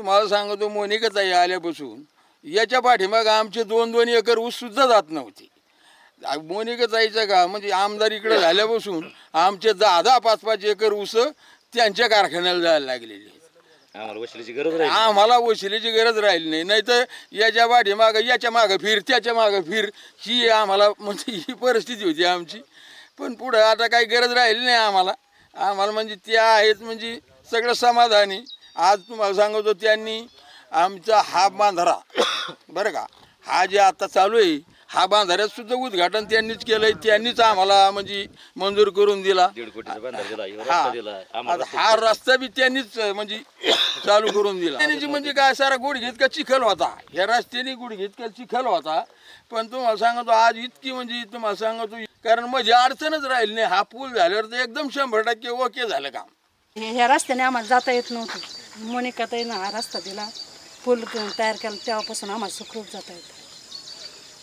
तुम्हाला सांगतो मोनिकाताई आल्यापासून याच्या पाठीमाग आमचे दोन दोन एकर ऊस सुद्धा जात नव्हते. मोनिकाताईचं का म्हणजे आमदार इकडे झाल्यापासून आमचे दहा दहा पाच पाच एकर ऊस त्यांच्या कारखान्याला जायला लागलेली. आम्हाला वशिलेची गरज राहील आम्हाला वशिलेची गरज राहिली नाही. नाही तर याच्या पाठीमाग याच्या मागं फिर त्याच्या मागं फिर ही आम्हाला म्हणजे ही परिस्थिती होती आमची. पण पुढं आता काही गरज राहिली नाही आम्हाला. आम्हाला म्हणजे त्या आहेत म्हणजे सगळं समाधानी. आज तुम्हाला सांगतो त्यांनी आमचा हा बांधारा बरं का? हा जे आता चालू आहे हा बांधाऱ्यात सुद्धा उद्घाटन त्यांनीच केलंय. त्यांनीच आम्हाला म्हणजे मंजूर करून दिला. हा. हा रस्ता बी त्यांनीच म्हणजे चालू करून दिला. त्यांनी म्हणजे काय सारा गुडघेत का चिखल होता? ह्या रस्त्याने गुडघेत का चिखल होता? पण तुम्हाला सांगतो आज इतकी म्हणजे तुम्हाला सांगतो कारण माझी अडचणच राहिली नाही. हा पूल झाल्यावर तर एकदम शंभर टक्के ओके झालं काम. हे- ह्या रस्त्याने आम्हाला जाता येत नव्हतं. मोनिकाताईनं हा रस्ता दिला. पूल तयार केला तेव्हापासून आम्हाला सुखरूप जाता येतं.